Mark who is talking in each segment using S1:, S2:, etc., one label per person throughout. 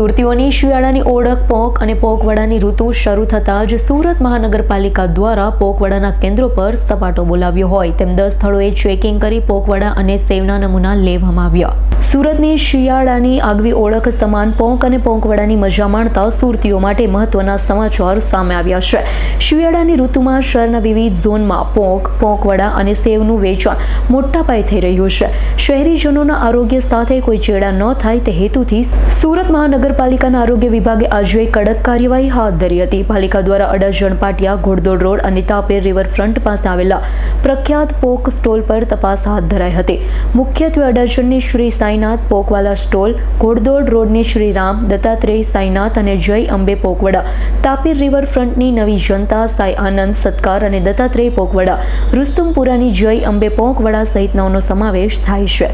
S1: સુરતીઓની શિયાળાની ઓળખ પોક અને પોકવડાની ઋતુ શરૂ થતાં જ સુરત મહાનગરપાલિકા દ્વારા પોકવડાના કેન્દ્રો પર સપાટો બોલાવ્યો હોય. તેમ દસ સ્થળોએ ચેકિંગ કરી પોકવડા અને સેવના નમૂના લેવામાં આવ્યા. સુરતની શિયાળાની આગવી ઓળખ સમાન પોંક અને પોંકવડાની મજા માણતા સુરતીઓ માટે મહત્વના સમાચાર સામે આવ્યા છે. શિયાળાની ઋતુમાં શહેરના વિવિધ ઝોનમાં પોંક, પોંકવડા અને સેવનું વેચાણ મોટા પાયે થઈ રહ્યું છે. શહેરીજનોના આરોગ્ય સાથે કોઈ ચેડા ન થાય તે હેતુથી સુરત મહાનગરપાલિકાના આરોગ્ય વિભાગે આજે કડક કાર્યવાહી હાથ ધરી હતી. પાલિકા દ્વારા અડાજણ પાટિયા ઘોડદોડ રોડ અને તાપેર રિવરફ્રન્ટ પાસે આવેલા પ્રખ્યાત પોક સ્ટોલ પર તપાસ હાથ ધરાઈ હતી. મુખ્યત્વે અડાજણની શ્રી સાઈનાથ પોકવાલા સ્ટોલ ઘોડદોડ રોડની શ્રી રામ દત્તાત્રેય સાઈનાથ અને જય અંબે પોકવડા તાપીર રિવરફ્રન્ટની નવી જનતા સાઈ આનંદ સત્કાર અને દત્તાત્રેય પોકવડા રુસ્તુમપુરાની જય અંબે પોકવડા સહિતનાઓનો સમાવેશ થાય છે.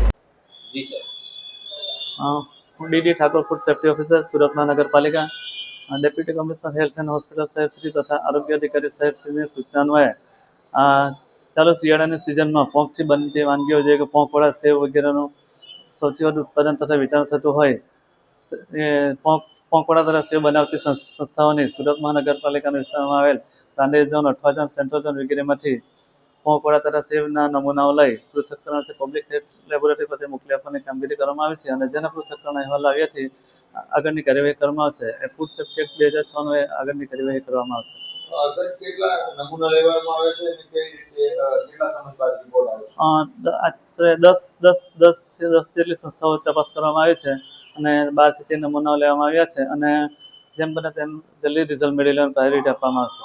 S2: જી સર.
S3: અ, હું D D Thakor food safety officer Surat મહાનગરપાલિકા deputy commissioner health and hospital સાહેબશ્રી તથા આરોગ્ય અધિકારી સાહેબશ્રીની સૂચનાન્વયે. ચાલુ શિયાળાની સિઝનમાં પોંકથી બનતી વાનગીઓ જે કે પોંકવડા સેવ વગેરેનું સૌથી વધુ ઉત્પાદન તથા વેચાણ થતું હોય, એ પોંક પોંકવડા તથા સેવ બનાવતી સંસ- સંસ્થાઓની સુરત મહાનગરપાલિકાના વિસ્તારમાં આવેલ Gandhi zone Athwa zone central zone વગેરેમાંથી પોંકવડા તથા સેવના નમૂનાઓ લઈ પૃથ્થકરણથી પબ્લિક હેલ્થ લેબોરેટરી ખાતે મોકલી આપવાની કામગીરી કરવામાં આવી છે અને જેના પૃથ્થકરણ અહેવાલ આવ્યાથી આગળની કાર્યવાહી કરવામાં આવશે. એ ફૂડ સેફ્ટી એક્ટ બે હજાર છ એ આગળની કાર્યવાહી કરવામાં આવશે. આશરે દસ દસ દસ દસ જેટલી સંસ્થાઓ તપાસ કરવામાં આવી છે અને બારથી તે નમૂનાઓ લેવામાં આવ્યા છે અને જેમ બને તેમ જલ્દી રિઝલ્ટ મેળવી લેવાની પ્રાયોરિટી આપવામાં આવશે.